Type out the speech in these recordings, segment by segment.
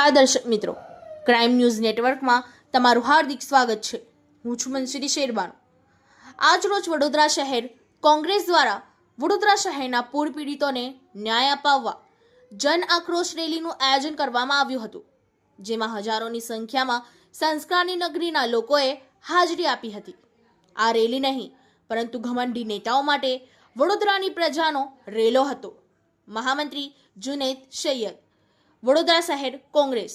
નમસ્કાર દર્શક મિત્રો ક્રાઇમ ન્યૂઝ નેટવર્કમાં તમારું હાર્દિક સ્વાગત છે. હું છું મનશ્રી શેરબાનો. આજરોજ વડોદરા શહેર કોંગ્રેસ દ્વારા વડોદરા શહેરના પૂર પીડિતોને ન્યાય અપાવવા જન આક્રોશ રેલીનું આયોજન કરવામાં આવ્યું હતું, જેમાં હજારોની સંખ્યામાં સંસ્કારની નગરીના લોકોએ હાજરી આપી હતી. આ રેલી નહીં, પરંતુ ઘમંડી નેતાઓ માટે વડોદરાની પ્રજાનો રેલો હતો, મહામંત્રી જુનેદ સૈયદ वडोदरा शहर कांग्रेस.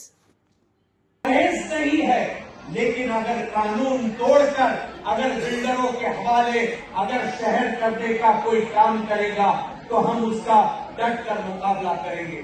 सही है, लेकिन अगर कानून तोड़कर, अगर बिल्डरों के हवाले, अगर शहर करने का कोई काम करेगा तो हम उसका डट कर मुकाबला करेंगे।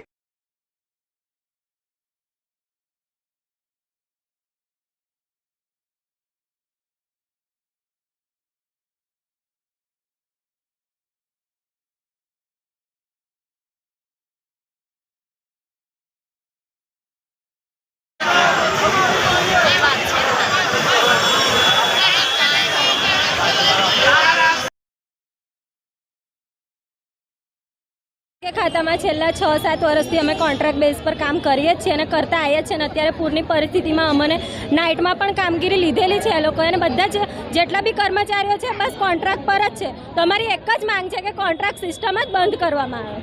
ખાતામાં છેલ્લા છ, સાત વર્ષથી અમે કોન્ટ્રાક્ટ બેઝ પર કામ કરીએ જ છીએ અને કરતા આવ્યા જ છીએ અને અત્યારે પૂરની પરિસ્થિતિમાં અમને નાઇટમાં પણ કામગીરી લીધેલી છે એ લોકોએ અને બધા જ જેટલા બી કર્મચારીઓ છે, બસ કોન્ટ્રાક્ટ પર જ છે. તો અમારી એક જ માંગ છે કે કોન્ટ્રાક્ટ સિસ્ટમ જ બંધ કરવામાં આવે.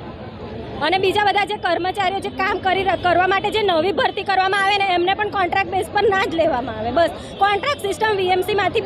અને બીજા બધા જે કર્મચારીઓ જે કામ કરી કરવા માટે જે નવી ભરતી કરવામાં આવે ને એમને પણ કોન્ટ્રાક્ટ બેઝ પર ના જ લેવામાં આવે. બસ કોન્ટ્રાક્ટ સિસ્ટમ વીએમસીમાંથી